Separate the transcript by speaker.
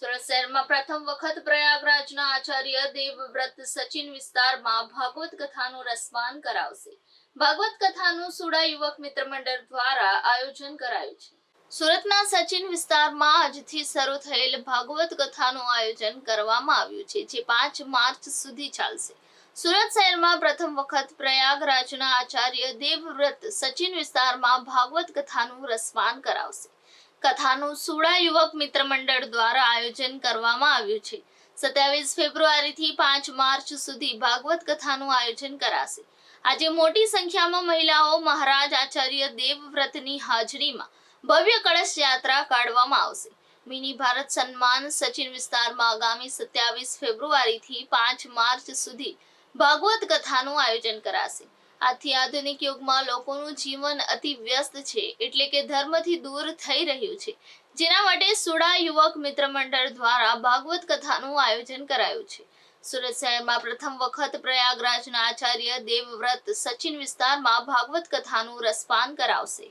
Speaker 1: સુરત પ્રથમ વખત પ્રયાગરાજના આચાર્ય દેવવ્રત સચિન વિસ્તારમાં ભાગવત કથાનું રસપાન કરાવશે. ભાગવત કથાનું સુડા યુવક મિત્ર મંડળ દ્વારા આયોજન કરાયું છે. સુરતના સચિન વિસ્તારમાં આજથી શરૂ થયેલ ભાગવત કથાનું આયોજન કરવામાં આવ્યું છે, જે પાંચ માર્ચ સુધી ચાલશે. સુરત શહેરમાં પ્રથમ વખત પ્રયાગરાજના આચાર્ય દેવવ્રત સચિન વિસ્તારમાં ભાગવત કથાનું રસપાન કરાવશે. કથાનું સુડા યુવક મિત્ર મંડળ દ્વારા આયોજન કરવામાં આવ્યું છે. સત્યાવીસ ફેબ્રુઆરીથી પાંચ માર્ચ સુધી ભાગવત કથાનું આયોજન કરાશે. આજે મોટી સંખ્યામાં મહિલાઓ મહારાજ આચાર્ય દેવવ્રતની હાજરીમાં ભવ્ય કળશ યાત્રા કાઢવામાં આવશે. મિની ભારત સન્માન સચિન વિસ્તારમાં આગામી સત્યાવીસ ફેબ્રુઆરીથી પાંચ માર્ચ સુધી ભાગવત કથાનું આયોજન કરાશે. આજથી આધુનિક યુગમાં લોકોનું જીવન અતિ વ્યસ્ત છે, એટલે કે ધર્મથી દૂર થઈ રહ્યું છે. જેના માટે સુડા યુવક મિત્ર મંડળ દ્વારા ભાગવત કથાનું આયોજન કરાયું છે. સુરત શહેરમાં પ્રથમ વખત પ્રયાગરાજના આચાર્ય દેવવ્રત સચિન વિસ્તારમાં ભાગવત કથાનું રસપાન કરાવશે.